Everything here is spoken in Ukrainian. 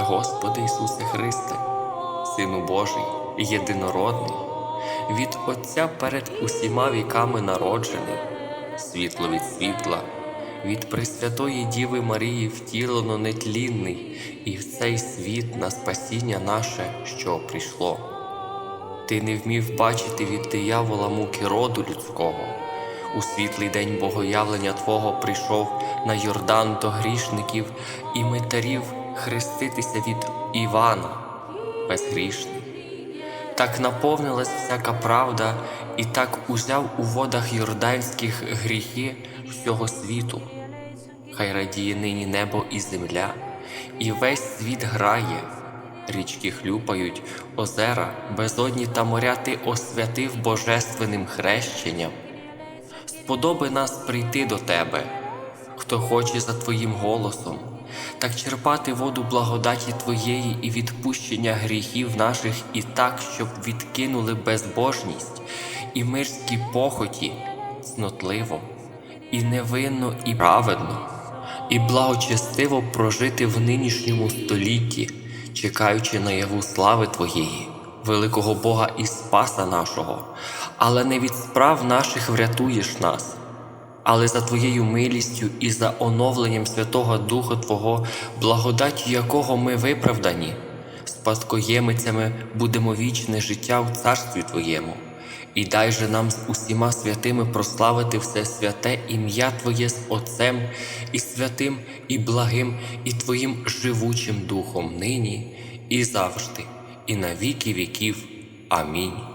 Господи Ісусе Христе, Сину Божий, єдинородний, від Отця перед усіма віками народжений, світло від світла, від Пресвятої Діви Марії втілено нетлінний, і в цей світ на спасіння наше, що прийшло. Ти не вмів бачити від диявола муки роду людського. У світлий день богоявлення Твого прийшов на Йордан до грішників і митарів хреститися від Івана, безгрішний. Так наповнилась всяка правда, і так узяв у водах йорданських гріхи всього світу. Хай радіє нині небо і земля, і весь світ грає, річки хлюпають, озера, безодні та моря ти освятив божественним хрещенням. Сподоби нас прийти до тебе, хто хоче за Твоїм голосом, так черпати воду благодаті Твоєї і відпущення гріхів наших, і так, щоб відкинули безбожність і мирські похоті цнотливо, і невинно, і праведно, і благочестиво прожити в нинішньому столітті, чекаючи наяву слави Твоєї, великого Бога і Спаса нашого, але не від справ наших врятуєш нас але за Твоєю милістю і за оновленням Святого Духа Твого, благодаттю якого ми виправдані, спадкоємицями будемо вічне життя в Царстві Твоєму, і дай же нам з усіма святими прославити все святе ім'я Твоє з Отцем і святим, і благим, і Твоїм живучим Духом нині, і завжди, і на віки віків. Амінь.